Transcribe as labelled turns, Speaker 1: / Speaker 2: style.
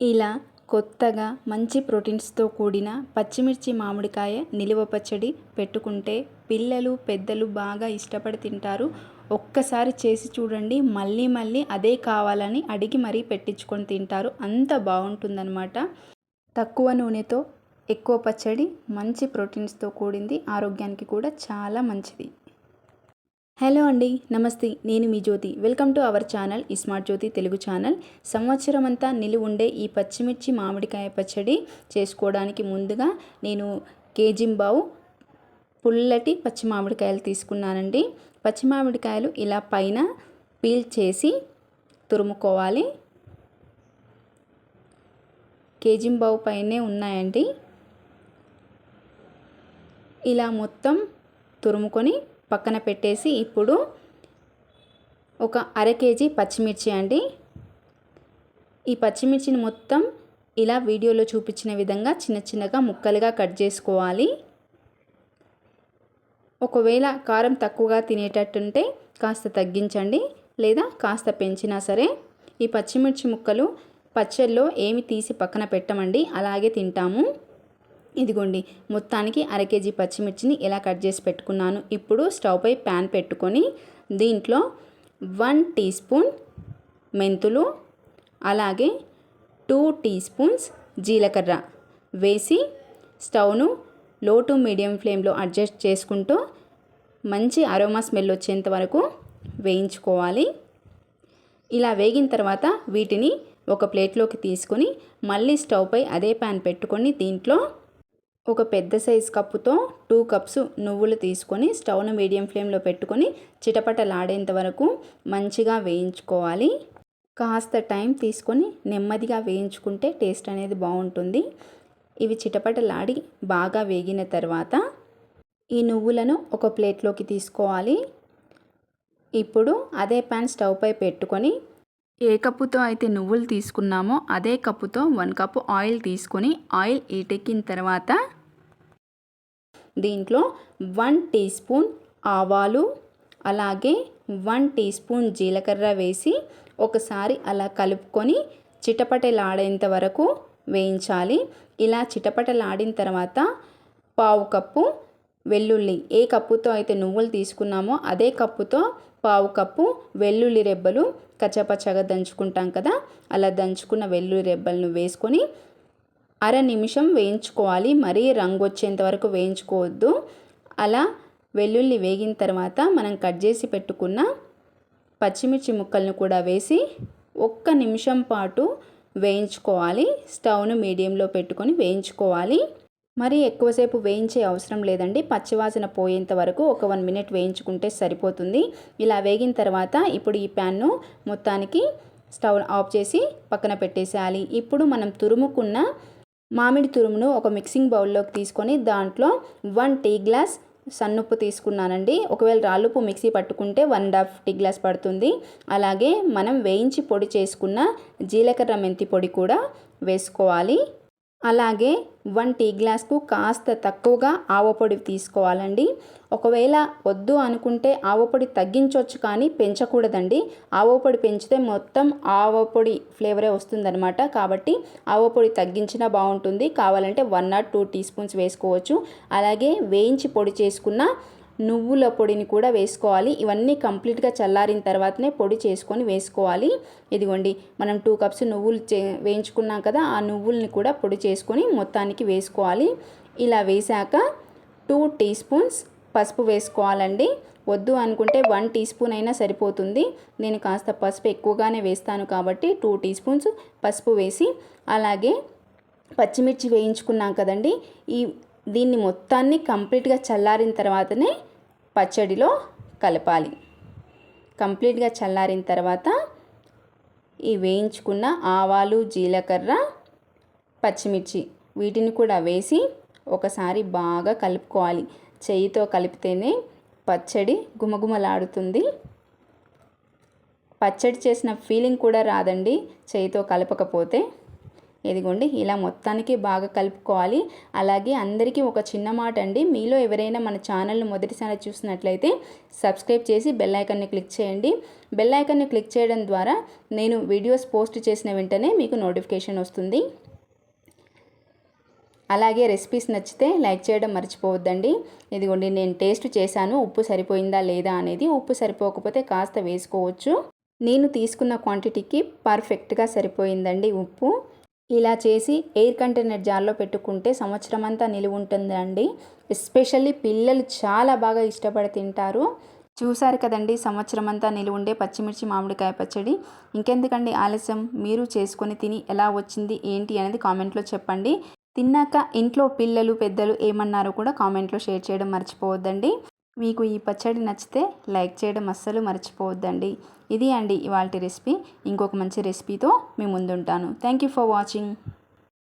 Speaker 1: ఇలా కొత్తగా మంచి ప్రోటీన్స్తో కూడిన పచ్చిమిర్చి మామిడికాయ నిలువ పచ్చడి పెట్టుకుంటే పిల్లలు పెద్దలు బాగా ఇష్టపడి తింటారు. ఒక్కసారి చేసి చూడండి మళ్ళీ మళ్ళీ అదే కావాలని అడిగి మరీ పెట్టించుకొని తింటారు. అంత బాగుంటుందన్నమాట. తక్కువ నూనెతో ఎక్కువ పచ్చడి మంచి ప్రోటీన్స్తో కూడింది ఆరోగ్యానికి కూడా చాలా మంచిది. హలో అండి నమస్తే. నేను మీ Jyothi. Welcome to our channel ఈ స్మార్ట్ జ్యోతి తెలుగు ఛానల్. సంవత్సరం అంతా నిలువ ఉండే ఈ పచ్చిమిర్చి మామిడికాయ పచ్చడి చేసుకోవడానికి ముందుగా నేను కేజింబావు పుల్లటి పచ్చి మామిడికాయలు తీసుకున్నానండి. పచ్చి మామిడికాయలు ఇలా పైన పీల్ చేసి తురుముకోవాలి. కేజింబావు పైనే ఉన్నాయండి. ఇలా మొత్తం తురుముకొని పక్కన పెట్టేసి ఇప్పుడు ఒక అర కేజీ పచ్చిమిర్చి అండి. ఈ పచ్చిమిర్చిని మొత్తం ఇలా వీడియోలో చూపించిన విధంగా చిన్న చిన్నగా ముక్కలుగా కట్ చేసుకోవాలి. ఒకవేళ కారం తక్కువగా తినేటట్టుంటే కాస్త తగ్గించండి లేదా కాస్త పెంచినా సరే. ఈ పచ్చిమిర్చి ముక్కలు పచ్చళ్ళలో ఏమి తీసి పక్కన పెట్టమండి అలాగే తింటాము. ఇదిగోండి మొత్తానికి అర కేజీ పచ్చిమిర్చిని ఇలా కట్ చేసి పెట్టుకున్నాను. ఇప్పుడు స్టవ్ పై ప్యాన్ పెట్టుకొని దీంట్లో వన్ టీ స్పూన్ మెంతులు అలాగే టూ టీ స్పూన్స్ జీలకర్ర వేసి స్టవ్ను లో టు మీడియం ఫ్లేమ్లో అడ్జస్ట్ చేసుకుంటూ మంచి అరోమా స్మెల్ వచ్చేంత వరకు వేయించుకోవాలి. ఇలా వేగిన తర్వాత వీటిని ఒక ప్లేట్లోకి తీసుకొని మళ్ళీ స్టవ్ పై అదే ప్యాన్ పెట్టుకొని దీంట్లో ఒక పెద్ద సైజ్ కప్పుతో టూ కప్స్ నువ్వులు తీసుకొని స్టవ్ను మీడియం ఫ్లేమ్లో పెట్టుకొని చిటపటలాడేంత వరకు మంచిగా వేయించుకోవాలి. కాస్త టైం తీసుకొని నెమ్మదిగా వేయించుకుంటే టేస్ట్ అనేది బాగుంటుంది. ఇవి చిటపటలాడి బాగా వేగిన తర్వాత ఈ నువ్వులను ఒక ప్లేట్లోకి తీసుకోవాలి. ఇప్పుడు అదే ప్యాన్ స్టవ్పై పెట్టుకొని ఏ కప్పుతో అయితే నువ్వులు తీసుకున్నామో అదే కప్పుతో వన్ కప్పు ఆయిల్ తీసుకొని ఆయిల్ ఈటెక్కిన తర్వాత దీంట్లో వన్ టీ స్పూన్ ఆవాలు అలాగే వన్ టీ స్పూన్ జీలకర్ర వేసి ఒకసారి అలా కలుపుకొని చిటపటలాడేంత వరకు వేయించాలి. ఇలా చిటపటలాడిన తర్వాత పావు కప్పు వెల్లుల్లి ఏ కప్పుతో అయితే నువ్వులు తీసుకున్నామో అదే కప్పుతో పావు కప్పు వెల్లుల్లి రెబ్బలు కచ్చపచ్చగా దంచుకుంటాం కదా? అలా దంచుకున్న వెల్లుల్లి రెబ్బలను వేసుకొని అర నిమిషం వేయించుకోవాలి. మరీ రంగు వచ్చేంత వరకు వేయించుకోవద్దు. అలా వెల్లుల్లి వేగిన తర్వాత మనం కట్ చేసి పెట్టుకున్న పచ్చిమిర్చి ముక్కలను కూడా వేసి ఒక్క నిమిషం పాటు వేయించుకోవాలి. స్టవ్ను మీడియంలో పెట్టుకొని వేయించుకోవాలి. మరీ ఎక్కువసేపు వేయించే అవసరం లేదండి. పచ్చివాసన పోయేంత వరకు ఒక వన్ మినిట్ వేయించుకుంటే సరిపోతుంది. ఇలా వేగిన తర్వాత ఇప్పుడు ఈ ప్యాన్ను మొత్తానికి స్టవ్ ఆఫ్ చేసి పక్కన పెట్టేసేయాలి. ఇప్పుడు మనం తురుముకున్న మామిడి తురుమును ఒక మిక్సింగ్ బౌల్లోకి తీసుకొని దాంట్లో వన్ టీ గ్లాస్ సన్నుప్పు తీసుకున్నానండి. ఒకవేళ రాళ్ళుప్పు మిక్సీ పట్టుకుంటే one and half tea glass పడుతుంది. అలాగే మనం వేయించి పొడి చేసుకున్న జీలకర్ర మెంతి పొడి కూడా వేసుకోవాలి. అలాగే వన్ టీ గ్లాస్కు కాస్త తక్కువగా ఆవపొడి తీసుకోవాలండి. ఒకవేళ వద్దు అనుకుంటే ఆవపొడి తగ్గించవచ్చు కానీ పెంచకూడదండి. ఆవపొడి పెంచితే మొత్తం ఆవపొడి ఫ్లేవరే వస్తుందనమాట కాబట్టి ఆవపొడి తగ్గించినా బాగుంటుంది. కావాలంటే one not two teaspoons వేసుకోవచ్చు. అలాగే వేయించి పొడి చేసుకున్న నువ్వుల పొడిని కూడా వేసుకోవాలి. ఇవన్నీ కంప్లీట్గా చల్లారిన తర్వాతనే పొడి చేసుకొని వేసుకోవాలి. ఇదిగోండి మనం టూ కప్స్ నువ్వులు చే వేయించుకున్నాం కదా ఆ నువ్వుల్ని కూడా పొడి చేసుకొని మొత్తానికి వేసుకోవాలి. ఇలా వేసాక టూ టీ స్పూన్స్ పసుపు వేసుకోవాలండి. వద్దు అనుకుంటే వన్ టీ స్పూన్ అయినా సరిపోతుంది. నేను కాస్త పసుపు ఎక్కువగానే వేస్తాను కాబట్టి టూ టీ స్పూన్స్ పసుపు వేసి అలాగే పచ్చిమిర్చి వేయించుకున్నాం కదండి ఈ దీన్ని మొత్తాన్ని కంప్లీట్గా చల్లారిన తర్వాతనే పచ్చడిలో కలపాలి. కంప్లీట్గా చల్లారిన తర్వాత ఈ వేయించుకున్న ఆవాలు జీలకర్ర పచ్చిమిర్చి వీటిని కూడా వేసి ఒకసారి బాగా కలుపుకోవాలి. చేయితో కలిపితేనే పచ్చడి గుమగుమలాడుతుంది. పచ్చడి చేసిన ఫీలింగ్ కూడా రాదండి. చేయితో కలపకపోతే ఇదిగోండి ఇలా మొత్తానికి బాగా కలుపుకోవాలి. అలాగే అందరికీ ఒక చిన్న మాట అండి. మీలో ఎవరైనా మన ఛానల్ను మొదటిసారి చూసినట్లయితే సబ్స్క్రైబ్ చేసి బెల్ ఐకాన్ని క్లిక్ చేయండి. బెల్ ఐకాన్ని క్లిక్ చేయడం ద్వారా నేను వీడియోస్ పోస్ట్ చేసిన వెంటనే మీకు నోటిఫికేషన్ వస్తుంది. అలాగే రెసిపీస్ నచ్చితే లైక్ చేయడం మర్చిపోవద్దండి. ఇదిగోండి నేను టేస్ట్ చేశాను. ఉప్పు సరిపోయిందా లేదా అనేది ఉప్పు సరిపోకపోతే కాస్త వేసుకోవచ్చు. నేను తీసుకున్న క్వాంటిటీకి పర్ఫెక్ట్గా సరిపోయిందండి ఉప్పు. ఇలా చేసి ఎయిర్ కంటైనర్ జార్లో పెట్టుకుంటే సంవత్సరం అంతా నిలువ ఉంటుందండి ఎస్పెషల్లీ పిల్లలు చాలా బాగా ఇష్టపడి తింటారు. చూసారు కదండి సంవత్సరం అంతా నిలువుండే పచ్చిమిర్చి మామిడికాయ పచ్చడి. ఇంకెందుకండి ఆలస్యం? మీరు చేసుకొని తిని ఎలా వచ్చింది ఏంటి అనేది కామెంట్లో చెప్పండి. తిన్నాక ఇంట్లో పిల్లలు పెద్దలు ఏమన్నారో కూడా కామెంట్లో షేర్ చేయడం మర్చిపోవద్దండి. మీకు ఈ పచ్చడి నచ్చితే లైక్ చేయడం అస్సలు మర్చిపోవద్దండి. ఇది అండి ఇవాళ రెసిపీ. ఇంకొక మంచి రెసిపీతో మీ ముందుంటాను. Thank you for watching